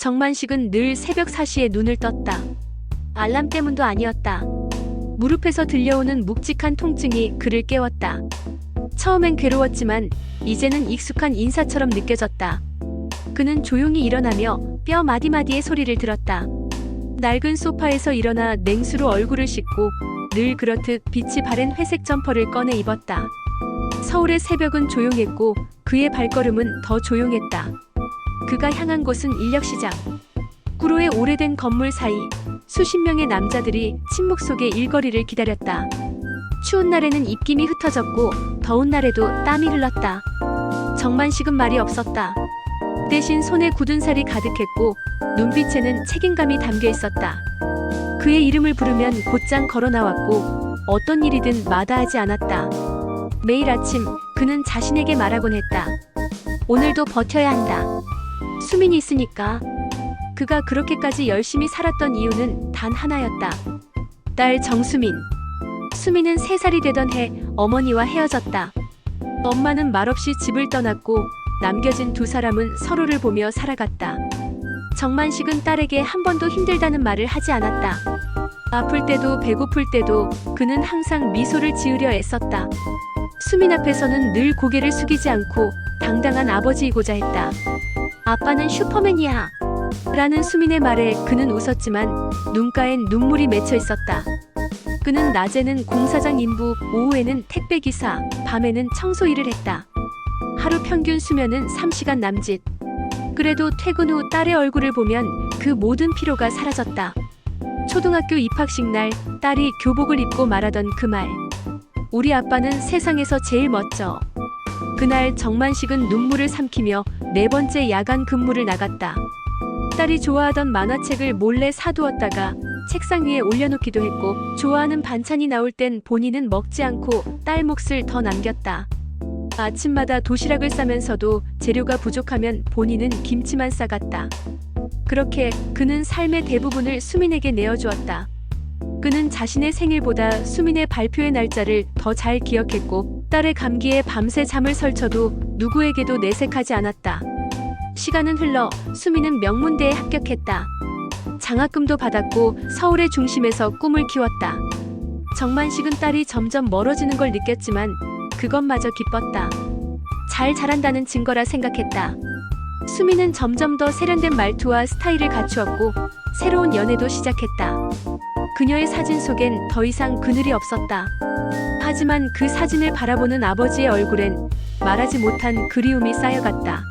정만식은 늘 새벽 4시에 눈을 떴다. 알람 때문도 아니었다. 무릎에서 들려오는 묵직한 통증이 그를 깨웠다. 처음엔 괴로웠지만 이제는 익숙한 인사처럼 느껴졌다. 그는 조용히 일어나며 뼈 마디마디의 소리를 들었다. 낡은 소파에서 일어나 냉수로 얼굴을 씻고 늘 그렇듯 빛이 바랜 회색 점퍼를 꺼내 입었다. 서울의 새벽은 조용했고 그의 발걸음은 더 조용했다. 그가 향한 곳은 인력시장. 구로의 오래된 건물 사이 수십 명의 남자들이 침묵 속에 일거리를 기다렸다. 추운 날에는 입김이 흩어졌고 더운 날에도 땀이 흘렀다. 정만식은 말이 없었다. 대신 손에 굳은 살이 가득했고 눈빛에는 책임감이 담겨 있었다. 그의 이름을 부르면 곧장 걸어 나왔고 어떤 일이든 마다하지 않았다. 매일 아침 그는 자신에게 말하곤 했다. 오늘도 버텨야 한다. 수민이 있으니까. 그가 그렇게까지 열심히 살았던 이유는 단 하나였다. 딸 정수민. 수민은 세살이 되던 해 어머니와 헤어졌다. 엄마는 말없이 집을 떠났고 남겨진 두 사람은 서로를 보며 살아갔다. 정만식은 딸에게 한 번도 힘들다는 말을 하지 않았다. 아플 때도 배고플 때도 그는 항상 미소를 지으려 애썼다. 수민 앞에서는 늘 고개를 숙이지 않고 당당한 아버지이고자 했다. 아빠는 슈퍼맨이야. 라는 수민의 말에 그는 웃었지만 눈가엔 눈물이 맺혀 있었다. 그는 낮에는 공사장 인부, 오후에는 택배기사, 밤에는 청소 일을 했다. 하루 평균 수면은 3시간 남짓. 그래도 퇴근 후 딸의 얼굴을 보면 그 모든 피로가 사라졌다. 초등학교 입학식 날 딸이 교복을 입고 말하던 그 말. 우리 아빠는 세상에서 제일 멋져. 그날 정만식은 눈물을 삼키며 네 번째 야간 근무를 나갔다. 딸이 좋아하던 만화책을 몰래 사두었다가 책상 위에 올려놓기도 했고 좋아하는 반찬이 나올 땐 본인은 먹지 않고 딸 몫을 더 남겼다. 아침마다 도시락을 싸면서도 재료가 부족하면 본인은 김치만 싸갔다. 그렇게 그는 삶의 대부분을 수민에게 내어주었다. 그는 자신의 생일보다 수민의 발표의 날짜를 더 잘 기억했고 딸의 감기에 밤새 잠을 설쳐도 누구에게도 내색하지 않았다. 시간은 흘러 수민은 명문대에 합격했다. 장학금도 받았고 서울의 중심에서 꿈을 키웠다. 정만식은 딸이 점점 멀어지는 걸 느꼈지만 그것마저 기뻤다. 잘 자란다는 증거라 생각했다. 수민은 점점 더 세련된 말투와 스타일을 갖추었고 새로운 연애도 시작했다. 그녀의 사진 속엔 더 이상 그늘이 없었다. 하지만 그 사진을 바라보는 아버지의 얼굴엔 말하지 못한 그리움이 쌓여갔다.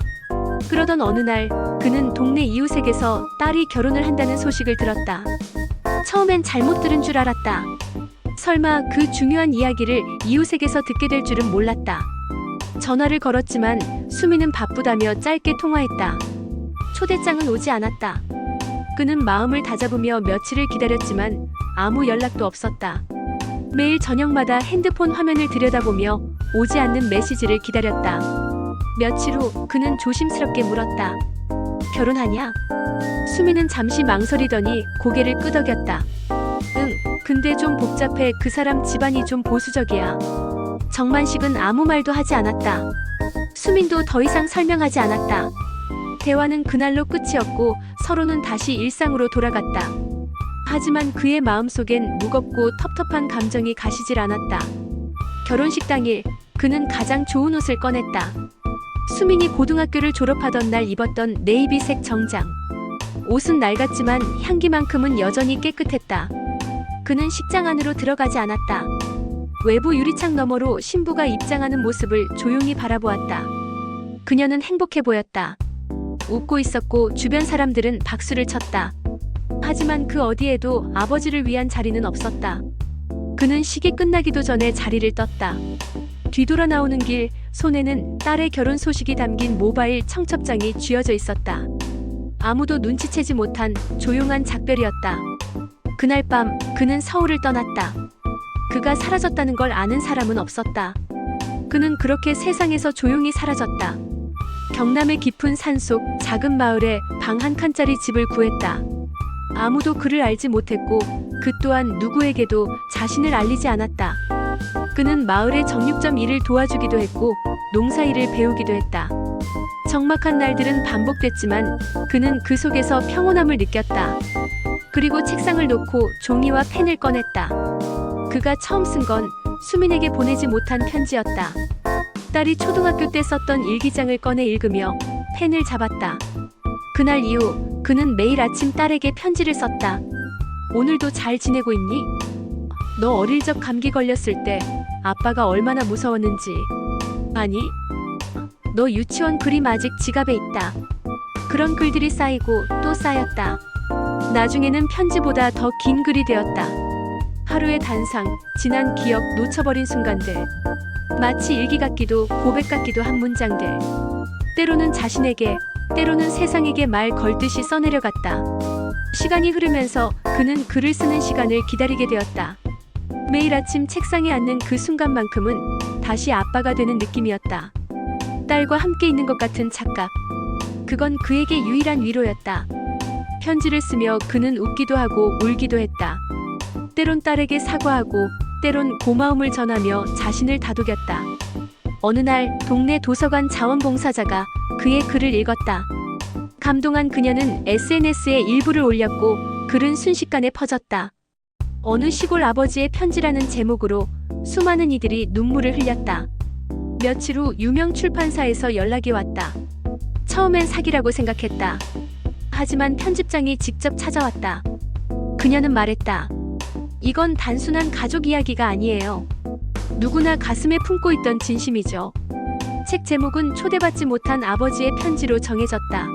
그러던 어느 날 그는 동네 이웃에게서 딸이 결혼을 한다는 소식을 들었다. 처음엔 잘못 들은 줄 알았다. 설마 그 중요한 이야기를 이웃에게서 듣게 될 줄은 몰랐다. 전화를 걸었지만 수미는 바쁘다며 짧게 통화했다. 초대장은 오지 않았다. 그는 마음을 다잡으며 며칠을 기다렸지만 아무 연락도 없었다. 매일 저녁마다 핸드폰 화면을 들여다보며 오지 않는 메시지를 기다렸다. 며칠 후 그는 조심스럽게 물었다. 결혼하냐? 수미는 잠시 망설이더니 고개를 끄덕였다. 응, 근데 좀 복잡해. 그 사람 집안이 좀 보수적이야. 정만식은 아무 말도 하지 않았다. 수민도 더 이상 설명하지 않았다. 대화는 그날로 끝이었고 서로는 다시 일상으로 돌아갔다. 하지만 그의 마음속엔 무겁고 텁텁한 감정이 가시질 않았다. 결혼식 당일 그는 가장 좋은 옷을 꺼냈다. 수민이 고등학교를 졸업하던 날 입었던 네이비색 정장. 옷은 낡았지만 향기만큼은 여전히 깨끗했다. 그는 식장 안으로 들어가지 않았다. 외부 유리창 너머로 신부가 입장하는 모습을 조용히 바라보았다. 그녀는 행복해 보였다. 웃고 있었고 주변 사람들은 박수를 쳤다. 하지만 그 어디에도 아버지를 위한 자리는 없었다. 그는 식이 끝나기도 전에 자리를 떴다. 뒤돌아 나오는 길 손에는 딸의 결혼 소식이 담긴 모바일 청첩장이 쥐어져 있었다. 아무도 눈치채지 못한 조용한 작별이었다. 그날 밤 그는 서울을 떠났다. 그가 사라졌다는 걸 아는 사람은 없었다. 그는 그렇게 세상에서 조용히 사라졌다. 경남의 깊은 산속 작은 마을에 방 한 칸짜리 집을 구했다. 아무도 그를 알지 못했고 그 또한 누구에게도 자신을 알리지 않았다. 그는 마을의 정육점 일을 도와주기도 했고 농사 일을 배우기도 했다. 적막한 날들은 반복됐지만 그는 그 속에서 평온함을 느꼈다. 그리고 책상을 놓고 종이와 펜을 꺼냈다. 그가 처음 쓴 건 수민에게 보내지 못한 편지였다. 딸이 초등학교 때 썼던 일기장을 꺼내 읽으며 펜을 잡았다. 그날 이후 그는 매일 아침 딸에게 편지를 썼다. 오늘도 잘 지내고 있니? 너 어릴 적 감기 걸렸을 때 아빠가 얼마나 무서웠는지. 아니, 너 유치원 그림 아직 지갑에 있다. 그런 글들이 쌓이고 또 쌓였다. 나중에는 편지보다 더 긴 글이 되었다. 하루의 단상, 지난 기억, 놓쳐버린 순간들. 마치 일기 같기도 고백 같기도 한 문장들. 때로는 자신에게, 때로는 세상에게 말 걸듯이 써내려갔다. 시간이 흐르면서 그는 글을 쓰는 시간을 기다리게 되었다. 매일 아침 책상에 앉는 그 순간만큼은 다시 아빠가 되는 느낌이었다. 딸과 함께 있는 것 같은 착각. 그건 그에게 유일한 위로였다. 편지를 쓰며 그는 웃기도 하고 울기도 했다. 때론 딸에게 사과하고 때론 고마움을 전하며 자신을 다독였다. 어느 날 동네 도서관 자원봉사자가 그의 글을 읽었다. 감동한 그녀는 SNS에 일부를 올렸고 글은 순식간에 퍼졌다. 어느 시골 아버지의 편지라는 제목으로 수많은 이들이 눈물을 흘렸다. 며칠 후 유명 출판사에서 연락이 왔다. 처음엔 사기라고 생각했다. 하지만 편집장이 직접 찾아왔다. 그녀는 말했다. 이건 단순한 가족 이야기가 아니에요. 누구나 가슴에 품고 있던 진심이죠. 책 제목은 초대받지 못한 아버지의 편지로 정해졌다.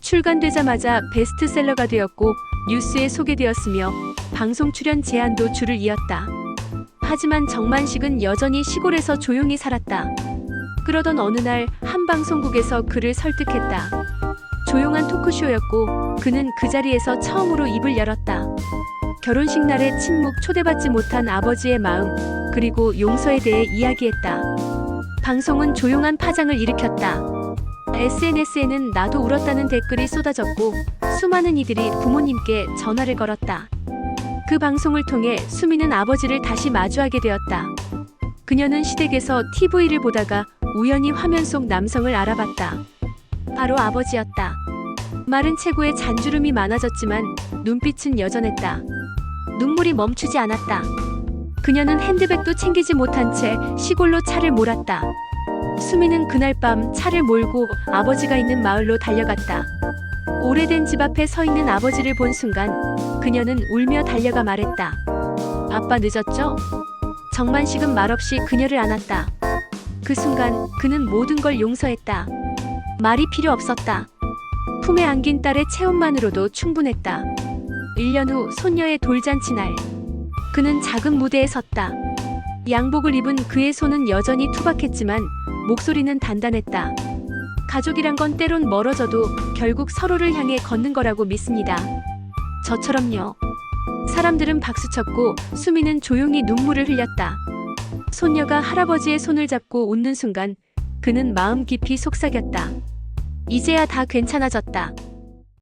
출간되자마자 베스트셀러가 되었고 뉴스에 소개되었으며 방송 출연 제안도 줄을 이었다. 하지만 정만식은 여전히 시골에서 조용히 살았다. 그러던 어느 날 한 방송국에서 그를 설득했다. 조용한 토크쇼였고 그는 그 자리에서 처음으로 입을 열었다. 결혼식 날의 침묵 초대받지 못한 아버지의 마음 그리고 용서에 대해 이야기했다. 방송은 조용한 파장을 일으켰다. SNS에는 나도 울었다는 댓글이 쏟아졌고 수많은 이들이 부모님께 전화를 걸었다. 그 방송을 통해 수미는 아버지를 다시 마주하게 되었다. 그녀는 시댁에서 TV를 보다가 우연히 화면 속 남성을 알아봤다. 바로 아버지였다. 말은 체구에 잔주름이 많아졌지만 눈빛은 여전했다. 눈물이 멈추지 않았다. 그녀는 핸드백도 챙기지 못한 채 시골로 차를 몰았다. 수미는 그날 밤 차를 몰고 아버지가 있는 마을로 달려갔다. 오래된 집 앞에 서 있는 아버지를 본 순간 그녀는 울며 달려가 말했다. 아빠 늦었죠? 정만식은 말없이 그녀를 안았다. 그 순간 그는 모든 걸 용서했다. 말이 필요 없었다. 품에 안긴 딸의 체온만으로도 충분했다. 1년 후 손녀의 돌잔치 날. 그는 작은 무대에 섰다. 양복을 입은 그의 손은 여전히 투박했지만 목소리는 단단했다. 가족이란 건 때론 멀어져도 결국 서로를 향해 걷는 거라고 믿습니다. 저처럼요. 사람들은 박수쳤고 수미는 조용히 눈물을 흘렸다. 손녀가 할아버지의 손을 잡고 웃는 순간 그는 마음 깊이 속삭였다. 이제야 다 괜찮아졌다.